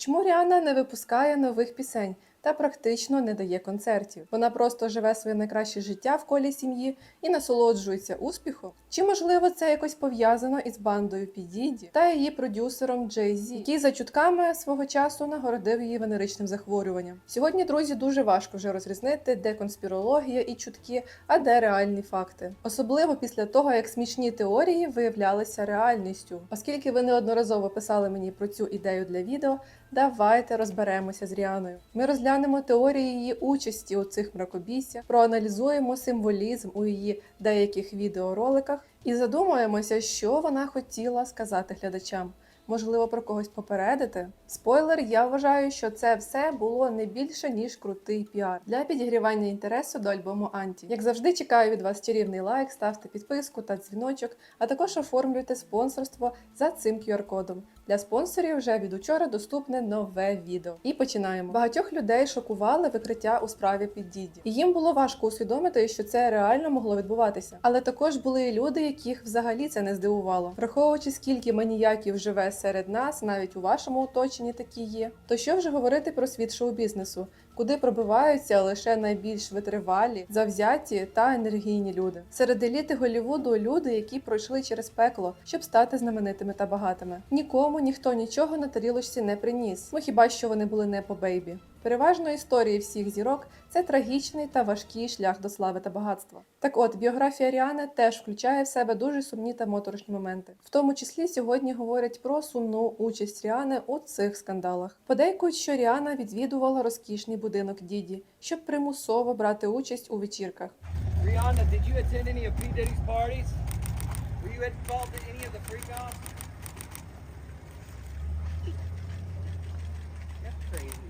Чому Ріана не випускає нових пісень та практично не дає концертів? Вона просто живе своє найкраще життя в колі сім'ї і насолоджується успіхом. Чи можливо це якось пов'язано із бандою Підіді та її продюсером Джей Зі, який за чутками свого часу нагородив її венеричним захворюванням? Сьогодні, друзі, дуже важко вже розрізнити, де конспірологія і чутки, а де реальні факти. Особливо після того, як смішні теорії виявлялися реальністю. Оскільки ви неодноразово писали мені про цю ідею для відео, давайте розберемося з Ріаною. Ми розглянемо теорії її участі у цих мракобійцях, проаналізуємо символізм у її деяких відеороликах і задумаємося, що вона хотіла сказати глядачам. Можливо, про когось попередити. Спойлер, я вважаю, що це все було не більше ніж крутий піар для підігрівання інтересу до альбому Анті. Як завжди, чекаю від вас чарівний лайк, ставте підписку та дзвіночок, а також оформлюйте спонсорство за цим QR-кодом. Для спонсорів вже від учора доступне нове відео. І починаємо. Багатьох людей шокували викриття у справі під Діді. І їм було важко усвідомити, що це реально могло відбуватися. Але також були і люди, яких взагалі це не здивувало. Враховуючи, скільки маніяків живе серед нас, навіть у вашому оточенні такі є. То що вже говорити про світ шоу-бізнесу? Куди пробиваються лише найбільш витривалі, завзяті та енергійні люди. Серед еліти Голлівуду люди, які пройшли через пекло, щоб стати знаменитими та багатими. Нікому ніхто нічого на тарілочці не приніс. Ну хіба що вони були не по бейбі. Переважно історії всіх зірок це трагічний та важкий шлях до слави та багатства. Так от, біографія Ріани теж включає в себе дуже сумні та моторошні моменти. В тому числі сьогодні говорять про сумну участь Ріани у цих скандалах. Подейкують, що Ріана відвідувала розкішний будинок Діді, щоб примусово брати участь у вечірках. Rihanna, did you attend any of P. Diddy's parties? Were you involved in any of the freak-offs? That's crazy.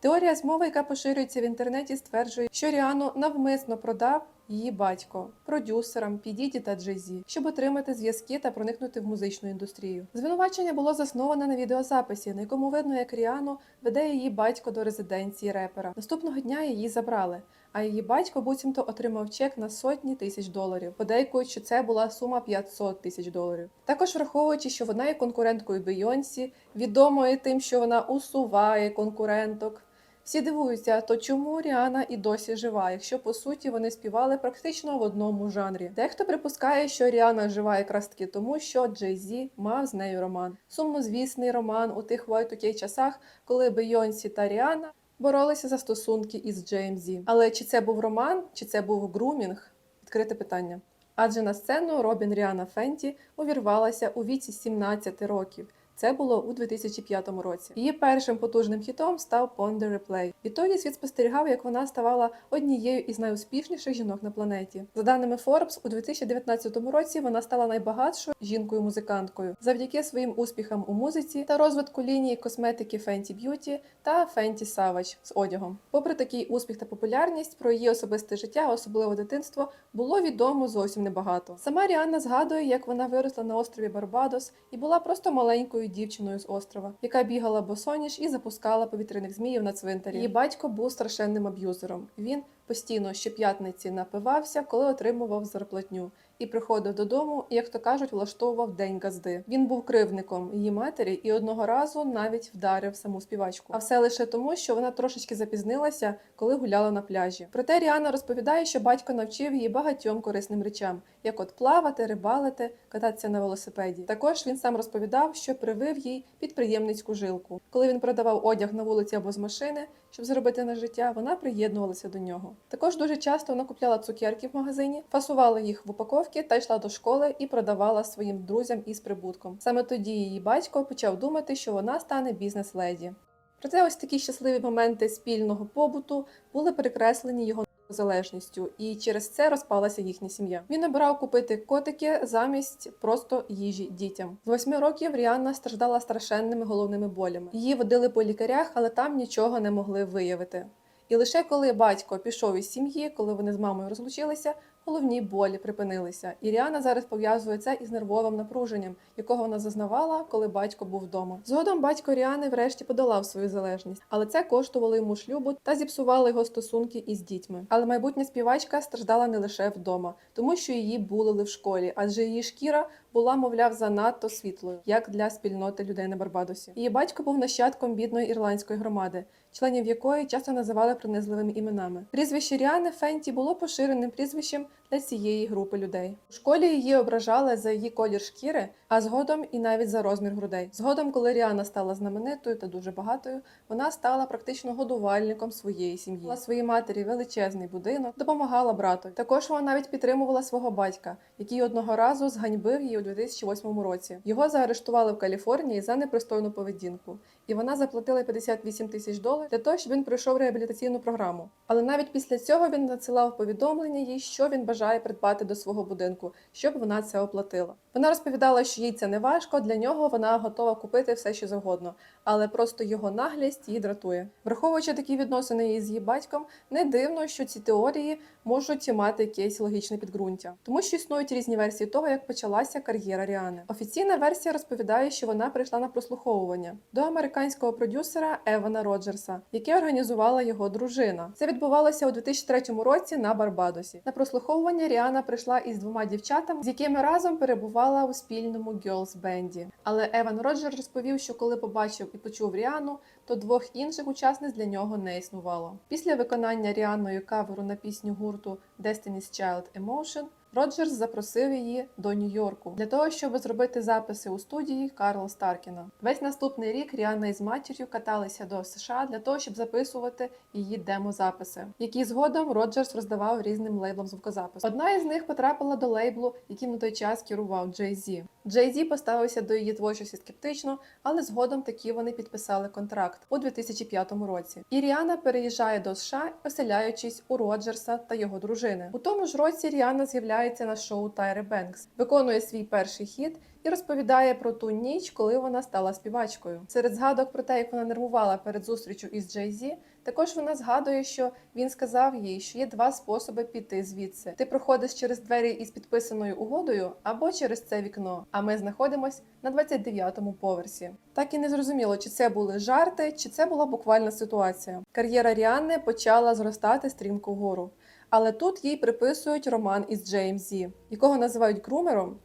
Теорія змови, яка поширюється в інтернеті, стверджує, що Ріану навмисно продав її батько продюсерам Підіді та Джей-Зі, щоб отримати зв'язки та проникнути в музичну індустрію. Звинувачення було засноване на відеозаписі, на якому видно, як Ріану веде її батько до резиденції репера. Наступного дня її забрали. А її батько буцімто отримав чек на сотні тисяч доларів. Подейкують, що це була сума 500 тисяч доларів. Також враховуючи, що вона є конкуренткою Бейонсі, відомою тим, що вона усуває конкуренток. Всі дивуються, то чому Ріана і досі жива, якщо по суті вони співали практично в одному жанрі. Дехто припускає, що Ріана жива якраз таки тому, що Джей Зі мав з нею роман. Сумнозвісний роман у тих Y2K часах, коли Бейонсі та Ріана боролися за стосунки із Джеєм Зі. Але чи це був роман, чи це був грумінг? Відкрите питання. Адже на сцену Робін Ріана Фенті увірвалася у віці 17 років. Це було у 2005 році. Її першим потужним хітом став Pon the Replay. Відтоді світ спостерігав, як вона ставала однією із найуспішніших жінок на планеті. За даними Forbes, у 2019 році вона стала найбагатшою жінкою-музиканткою завдяки своїм успіхам у музиці та розвитку лінії косметики Fenty Beauty та Fenty Savage з одягом. Попри такий успіх та популярність, про її особисте життя, особливо дитинство, було відомо зовсім небагато. Сама Ріанна згадує, як вона виросла на острові Барбадос і була просто маленькою дівчиною з острова, яка бігала босоніж і запускала повітряних зміїв на цвинтарі. Її батько був страшенним аб'юзером. Він постійно щоп'ятниці напивався, коли отримував зарплатню. І приходив додому, як то кажуть, влаштовував день газди. Він був кривдником її матері і одного разу навіть вдарив саму співачку. А все лише тому, що вона трошечки запізнилася, коли гуляла на пляжі. Проте Ріана розповідає, що батько навчив її багатьом корисним речам, як от плавати, рибалити, кататися на велосипеді. Також він сам розповідав, що привив їй підприємницьку жилку. Коли він продавав одяг на вулиці або з машини, щоб заробити на життя, вона приєднувалася до нього. Також дуже часто вона купляла цукерки в магазині, фасувала їх в упаковки та йшла до школи і продавала своїм друзям із прибутком. Саме тоді її батько почав думати, що вона стане бізнес-леді. Проте ось такі щасливі моменти спільного побуту були перекреслені його залежністю, і через це розпалася їхня сім'я. Він обирав купити котики замість просто їжі дітям. З восьми років Ріанна страждала страшенними головними болями. Її водили по лікарях, але там нічого не могли виявити. І лише коли батько пішов із сім'ї, коли вони з мамою розлучилися, головні болі припинилися. І Ріана зараз пов'язує це із нервовим напруженням, якого вона зазнавала, коли батько був вдома. Згодом батько Ріани врешті подолав свою залежність, але це коштувало йому шлюбу та зіпсувало його стосунки із дітьми. Але майбутня співачка страждала не лише вдома, тому що її булили в школі, адже її шкіра була, мовляв, занадто світлою, як для спільноти людей на Барбадосі. Її батько був нащадком бідної ірландської громади, членів якої часто називали принизливими іменами. Прізвище Ріани Фенті було поширеним прізвищем для цієї групи людей. У школі її ображали за її колір шкіри, а згодом і навіть за розмір грудей. Згодом, коли Ріана стала знаменитою та дуже багатою, вона стала практично годувальником своєї сім'ї. Мала своїй матері величезний будинок, допомагала брату. Також вона навіть підтримувала свого батька, який одного разу зганьбив її у 2008 році. Його заарештували в Каліфорнії за непристойну поведінку, і вона заплатила 58 тисяч доларів для того, щоб він пройшов реабілітаційну програму. Але навіть після цього він надсилав повідомлення їй, що він бажає придбати до свого будинку, щоб вона це оплатила. Вона розповідала, що їй це не важко. Для нього вона готова купити все, що завгодно, але просто його наглість її дратує. Враховуючи такі відносини із її батьком, не дивно, що ці теорії можуть мати якесь логічне підґрунтя, тому що існують різні версії того, як почалася кар'єра Ріани. Офіційна версія розповідає, що вона прийшла на прослуховування до американського продюсера Евана Роджерса, яке організувала його дружина. Це відбувалося у 2003 році на Барбадосі. На прослуховування Ріана прийшла із двома дівчатами, з якими разом перебувала у спільному Girls бенді. Але Еван Роджер розповів, що коли побачив і почув Ріану, то двох інших учасниць для нього не існувало. Після виконання Ріанною каверу на пісню гурту Destiny's Child Emotion Роджерс запросив її до Нью-Йорку для того, щоб зробити записи у студії Карла Старкіна. Весь наступний рік Ріанна із матір'ю каталися до США для того, щоб записувати її демозаписи, які згодом Роджерс роздавав різним лейблам звукозапису. Одна із них потрапила до лейблу, яким на той час керував Джей Зі. Джей Зі поставився до її творчості скептично, але згодом таки вони підписали контракт у 2005 році. І Ріана переїжджає до США, оселяючись у Роджерса та його дружини. У тому ж році Ріана з'являється на шоу Тайри Бенкс, виконує свій перший хіт і розповідає про ту ніч, коли вона стала співачкою. Серед згадок про те, як вона нервувала перед зустрічю із Джей Зі, також вона згадує, що він сказав їй, що є два способи піти звідси: ти проходиш через двері із підписаною угодою або через це вікно. А ми знаходимось на 29-му поверсі. Так і не зрозуміло, чи це були жарти, чи це була буквальна ситуація. Кар'єра Ріанни почала зростати стрімко вгору. Але тут їй приписують роман із Джейм Зі, якого називають грумером,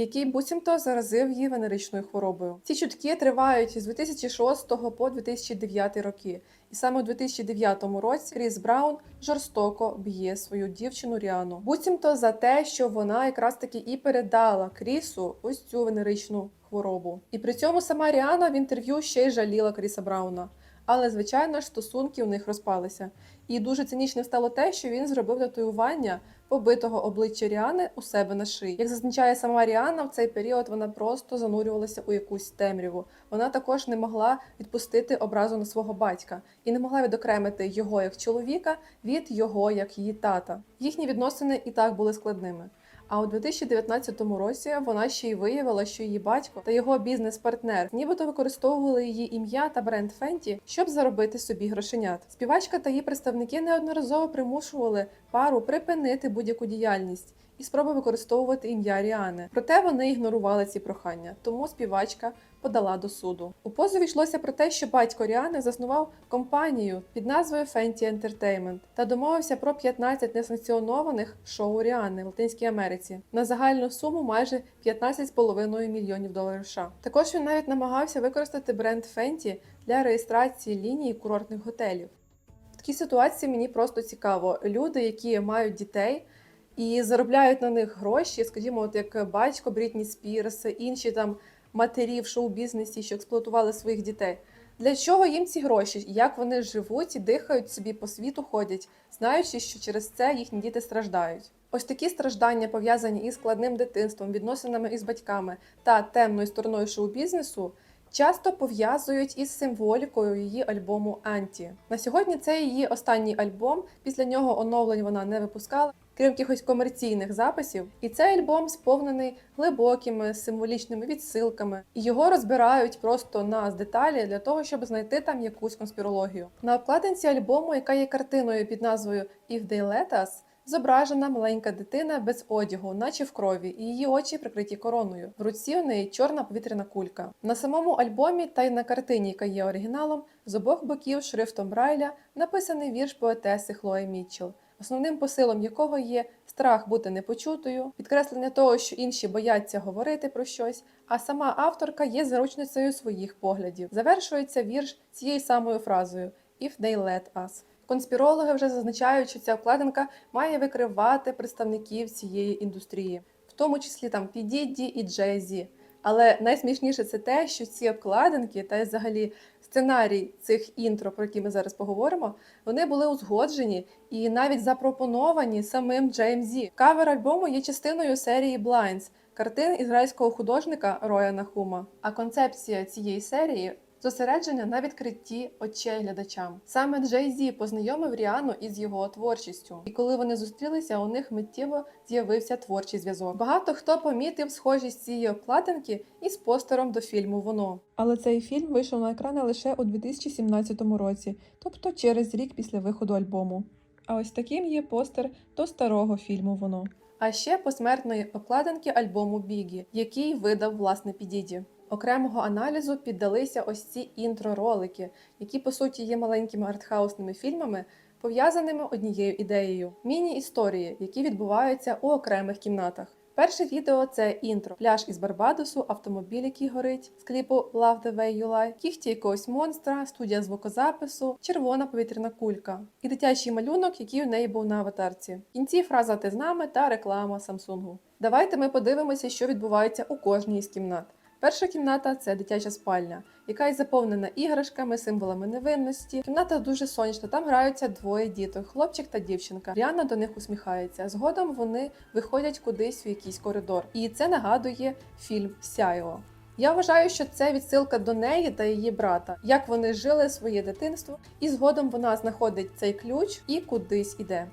який буцімто заразив її венеричною хворобою. Ці чутки тривають з 2006 по 2009 роки, і саме у 2009 році Кріс Браун жорстоко б'є свою дівчину Ріану. Буцімто за те, що вона якраз таки і передала Крісу ось цю венеричну хворобу. І при цьому сама Ріана в інтерв'ю ще й жаліла Кріса Брауна. Але, звичайно ж, стосунки у них розпалися. І дуже цинічним стало те, що він зробив татуювання побитого обличчя Ріани у себе на шиї. Як зазначає сама Ріана, в цей період вона просто занурювалася у якусь темряву. Вона також не могла відпустити образу на свого батька і не могла відокремити його як чоловіка від його як її тата. Їхні відносини і так були складними. А у 2019 році вона ще й виявила, що її батько та його бізнес-партнер нібито використовували її ім'я та бренд Фенті, щоб заробити собі грошенят. Співачка та її представники неодноразово примушували пару припинити будь-яку діяльність і спроби використовувати ім'я Ріани. Проте вони ігнорували ці прохання, тому співачка подала до суду. У позові йшлося про те, що батько Ріани заснував компанію під назвою Fenty Entertainment та домовився про 15 несанкціонованих шоу Ріани в Латинській Америці на загальну суму майже 15,5 мільйонів доларів. США. Також він навіть намагався використати бренд Fenty для реєстрації лінії курортних готелів. В такій ситуації мені просто цікаво. Люди, які мають дітей і заробляють на них гроші, скажімо, от як батько Брітні Спірс, інші там матері в шоу-бізнесі, що експлуатували своїх дітей. Для чого їм ці гроші? Як вони живуть і дихають собі по світу, ходять, знаючи, що через це їхні діти страждають. Ось такі страждання пов'язані із складним дитинством, відносинами із батьками та темною стороною шоу-бізнесу. Часто пов'язують із символікою її альбому Анті. На сьогодні це її останній альбом. Після нього оновлень вона не випускала, крім якихось комерційних записів. І цей альбом сповнений глибокими символічними відсилками. І його розбирають просто на деталі для того, щоб знайти там якусь конспірологію. На обкладинці альбому, яка є картиною під назвою If They Let Us, Зображена маленька дитина без одягу, наче в крові, і її очі прикриті короною. В руці у неї чорна повітряна кулька. На самому альбомі та й на картині, яка є оригіналом, з обох боків шрифтом Брайля написаний вірш поетеси Хлої Мітчелл, основним посилом якого є страх бути непочутою, підкреслення того, що інші бояться говорити про щось, а сама авторка є заручницею своїх поглядів. Завершується вірш цією самою фразою «If they let us». Конспірологи вже зазначають, що ця обкладинка має викривати представників цієї індустрії, в тому числі там P. І Jay-Z. Але найсмішніше це те, що ці обкладинки та й взагалі сценарій цих інтро, про які ми зараз поговоримо, вони були узгоджені і навіть запропоновані самим Джеймзі. Кавер альбому є частиною серії Blinds, картин ізраїльського художника Роя Нахума. А концепція цієї серії зосередження на відкритті очей глядачам. Саме Джей Зі познайомив Ріану із його творчістю, і коли вони зустрілися, у них миттєво з'явився творчий зв'язок. Багато хто помітив схожість цієї обкладинки із постером до фільму Воно. Але цей фільм вийшов на екрани лише у 2017 році, тобто через рік після виходу альбому. А ось таким є постер до старого фільму Воно. А ще посмертної обкладинки альбому Бігі, який видав власне Підіді. Окремого аналізу піддалися ось ці інтро-ролики, які по суті є маленькими артхаусними фільмами, пов'язаними однією ідеєю міні-історії, які відбуваються у окремих кімнатах. Перше відео це інтро, пляж із Барбадосу, автомобіль, який горить, з кліпу Love the Way You Lie, кіхті якогось монстра, студія звукозапису, червона повітряна кулька і дитячий малюнок, який у неї був на аватарці. В кінці фраза ти з нами та реклама Самсунгу. Давайте ми подивимося, що відбувається у кожній із кімнат. Перша кімната це дитяча спальня, яка й заповнена іграшками, символами невинності. Кімната дуже сонячна. Там граються двоє діток, хлопчик та дівчинка. Ріана до них усміхається. Згодом вони виходять кудись в якийсь коридор, і це нагадує фільм Сяйво. Я вважаю, що це відсилка до неї та її брата, як вони жили своє дитинство, і згодом вона знаходить цей ключ і кудись іде.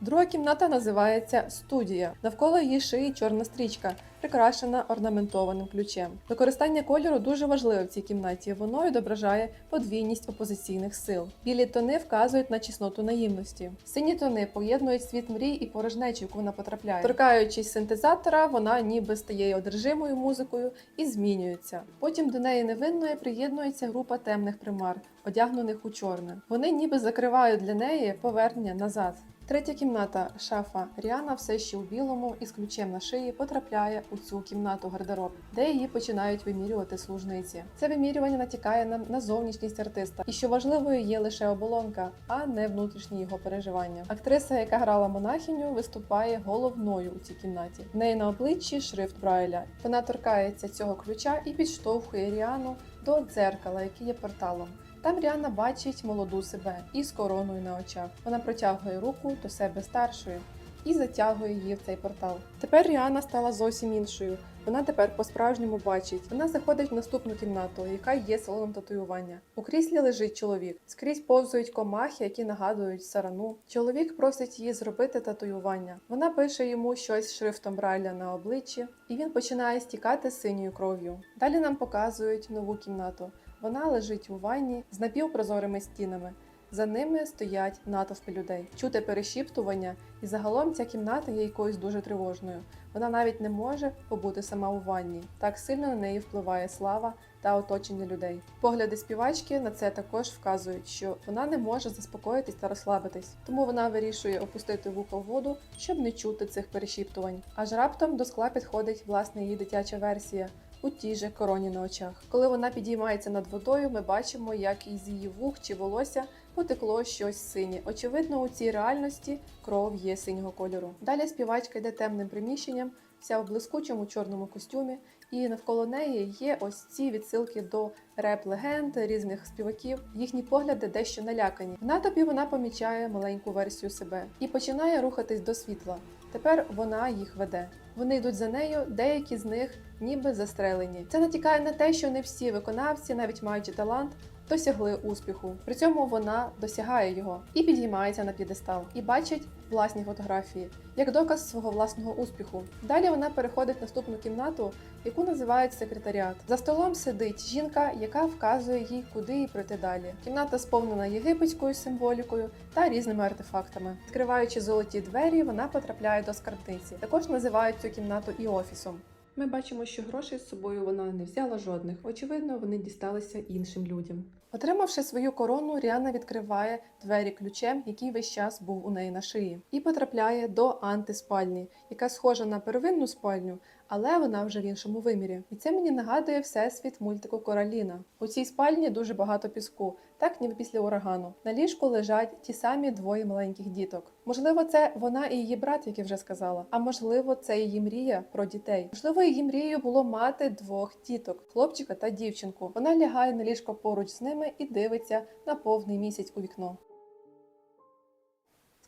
Друга кімната називається студія. Навколо її шиї чорна стрічка, прикрашена орнаментованим ключем. Використання кольору дуже важливе в цій кімнаті. Воно відображає подвійність опозиційних сил. Білі тони вказують на чесноту наївності. Сині тони поєднують світ мрій і порожнечі, яку вона потрапляє. Торкаючись синтезатора, вона ніби стає одержимою музикою і змінюється. Потім до неї невинної приєднується група темних примар, одягнених у чорне. Вони ніби закривають для неї повернення назад. Третя кімната шафа. Ріана все ще у білому із ключем на шиї потрапляє у цю кімнату гардероб, де її починають вимірювати служниці. Це вимірювання натякає нам на зовнішність артиста, і що важливою є лише оболонка, а не внутрішні його переживання. Актриса, яка грала монахиню, виступає головною у цій кімнаті. В неї на обличчі шрифт Брайля. Вона торкається цього ключа і підштовхує Ріану до дзеркала, яке є порталом. Там Ріана бачить молоду себе із короною на очах. Вона протягує руку до себе старшою і затягує її в цей портал. Тепер Ріана стала зовсім іншою. Вона тепер по-справжньому бачить. Вона заходить в наступну кімнату, яка є салоном татуювання. У кріслі лежить чоловік. Скрізь повзують комахи, які нагадують сарану. Чоловік просить її зробити татуювання. Вона пише йому щось шрифтом Брайля на обличчі, і він починає стікати синьою кров'ю. Далі нам показують нову кімнату. Вона лежить у ванні з напівпрозорими стінами. За ними стоять натовпи людей. Чути перешіптування, і загалом ця кімната є якоюсь дуже тривожною. Вона навіть не може побути сама у ванні. Так сильно на неї впливає слава та оточення людей. Погляди співачки на це також вказують, що вона не може заспокоїтись та розслабитись, тому вона вирішує опустити вухо в воду, щоб не чути цих перешіптувань. Аж раптом до скла підходить власне її дитяча версія. У тій же короні на очах. Коли вона підіймається над водою, ми бачимо, як із її вух чи волосся потекло щось синє. Очевидно, у цій реальності кров є синього кольору. Далі співачка йде темним приміщенням, вся в блискучому чорному костюмі, і навколо неї є ось ці відсилки до реп-легенд різних співаків. Їхні погляди дещо налякані. В натопі вона помічає маленьку версію себе і починає рухатись до світла. Тепер вона їх веде. Вони йдуть за нею, деякі з них ніби застрелені. Це натякає на те, що не всі виконавці, навіть маючи талант, досягли успіху. При цьому вона досягає його і підіймається на п'єдестал, і бачить власні фотографії як доказ свого власного успіху. Далі вона переходить в наступну кімнату, яку називають секретаріат. За столом сидить жінка, яка вказує їй, куди їй пройти далі. Кімната сповнена єгипетською символікою та різними артефактами. Відкриваючи золоті двері, вона потрапляє до скарбниці. Також називають цю кімнату і офісом. Ми бачимо, що грошей з собою вона не взяла жодних. Очевидно, вони дісталися іншим людям. Отримавши свою корону, Ріана відкриває двері ключем, який весь час був у неї на шиї, і потрапляє до антиспальні, яка схожа на первинну спальню, але вона вже в іншому вимірі. І це мені нагадує всесвіт мультику Кораліна. У цій спальні дуже багато піску, так ніби після урагану. На ліжку лежать ті самі двоє маленьких діток. Можливо, це вона і її брат, як я вже сказала. А можливо, це її мрія про дітей. Можливо, її мрією було мати двох діток хлопчика та дівчинку. Вона лягає на ліжко поруч з ними і дивиться на повний місяць у вікно.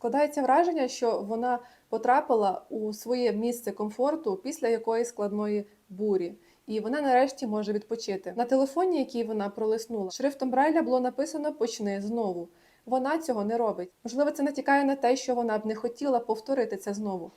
Складається враження, що вона потрапила у своє місце комфорту після якоїсь складної бурі, і вона нарешті може відпочити. На телефоні, який вона пролиснула, шрифтом Брайля було написано Почни знову. Вона цього не робить. Можливо, це натякає на те, що вона б не хотіла повторити це знову,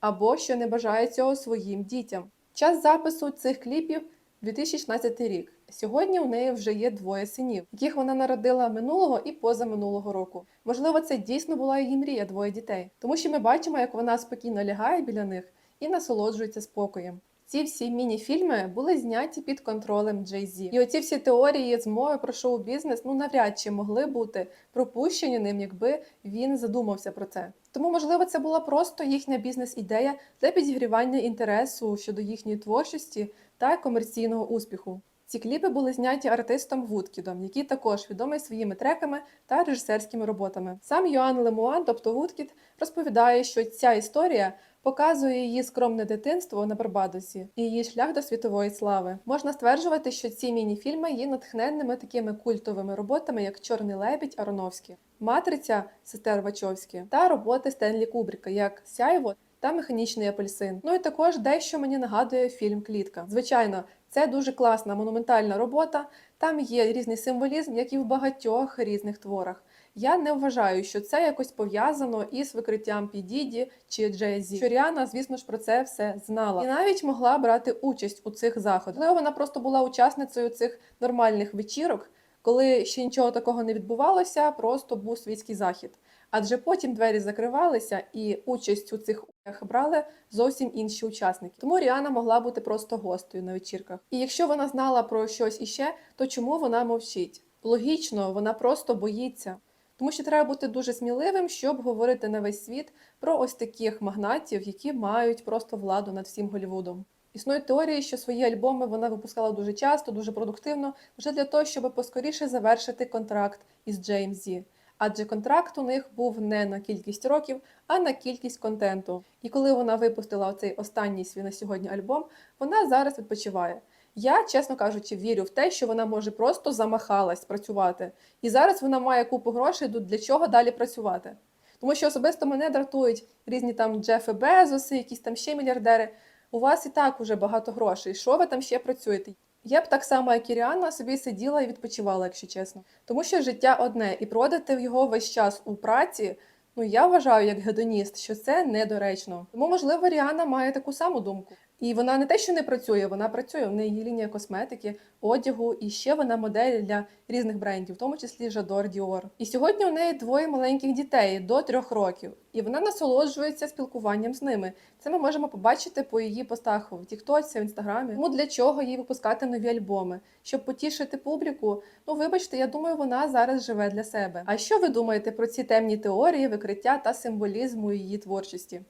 або що не бажає цього своїм дітям. Час запису цих кліпів 2016 рік. Сьогодні у неї вже є двоє синів, яких вона народила минулого і позаминулого року. Можливо, це дійсно була її мрія двоє дітей, тому що ми бачимо, як вона спокійно лягає біля них і насолоджується спокоєм. Ці всі міні-фільми були зняті під контролем Jay-Z. І оці всі теорії змови про шоу-бізнес ну навряд чи могли бути пропущені ним, якби він задумався про це. Тому, можливо, це була просто їхня бізнес-ідея для підігрівання інтересу щодо їхньої творчості та комерційного успіху. Ці кліпи були зняті артистом Вудкідом, який також відомий своїми треками та режисерськими роботами. Сам Йоанн Лемуан, тобто Вудкід, розповідає, що ця історія показує її скромне дитинство на Барбадосі і її шлях до світової слави. Можна стверджувати, що ці міні-фільми є натхненними такими культовими роботами, як Чорний лебідь Ароновський, Матриця сестер Вачовські та роботи Стенлі Кубріка, як Сяйво та Механічний апельсин. Ну і також дещо мені нагадує фільм Клітка. Звичайно, це дуже класна монументальна робота. Там є різний символізм, як і в багатьох різних творах. Я не вважаю, що це якось пов'язано із викриттям Підіді чи Джезі. Що Ріана, звісно ж, про це все знала і навіть могла брати участь у цих заходах. Можливо, вона просто була учасницею цих нормальних вечірок, коли ще нічого такого не відбувалося, просто був світський захід. Адже потім двері закривалися, і участь у цих уях брали зовсім інші учасники. Тому Ріана могла бути просто гостею на вечірках. І якщо вона знала про щось іще, то чому вона мовчить? Логічно, вона просто боїться. Тому що треба бути дуже сміливим, щоб говорити на весь світ про ось таких магнатів, які мають просто владу над всім Голлівудом. Існують теорії, що свої альбоми вона випускала дуже часто, дуже продуктивно, вже для того, щоб поскоріше завершити контракт із JMZ. Адже контракт у них був не на кількість років, а на кількість контенту. І коли вона випустила цей останній свій на сьогодні альбом, вона зараз відпочиває. Я, чесно кажучи, вірю в те, що вона може просто замахалась працювати. І зараз вона має купу грошей, для чого далі працювати. Тому що особисто мене дратують різні там Джефи Безоси, якісь там ще мільярдери. У вас і так уже багато грошей. Що ви там ще працюєте? Я б так само, як і Ріанна, собі сиділа і відпочивала, якщо чесно. Тому що життя одне, і проводити його весь час у праці. Ну я вважаю як гедоніст, що це недоречно. Тому, можливо, Ріана має таку саму думку. І вона не те, що не працює, вона працює. В неї є лінія косметики, одягу, і ще вона модель для різних брендів, в тому числі Жадор Діор. І сьогодні у неї двоє маленьких дітей до трьох років, і вона насолоджується спілкуванням з ними. Це ми можемо побачити по її постах в Тіктоці, в інстаграмі. Тому для чого їй випускати нові альбоми? Щоб потішити публіку. Ну, вибачте, я думаю, вона зараз живе для себе. А що ви думаєте про ці темні теорії, викриття та символізму її творчості?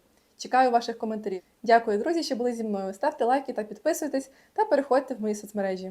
Чекаю ваших коментарів. Дякую, друзі, що були зі мною. Ставте лайки та підписуйтесь, та переходьте в мої соцмережі.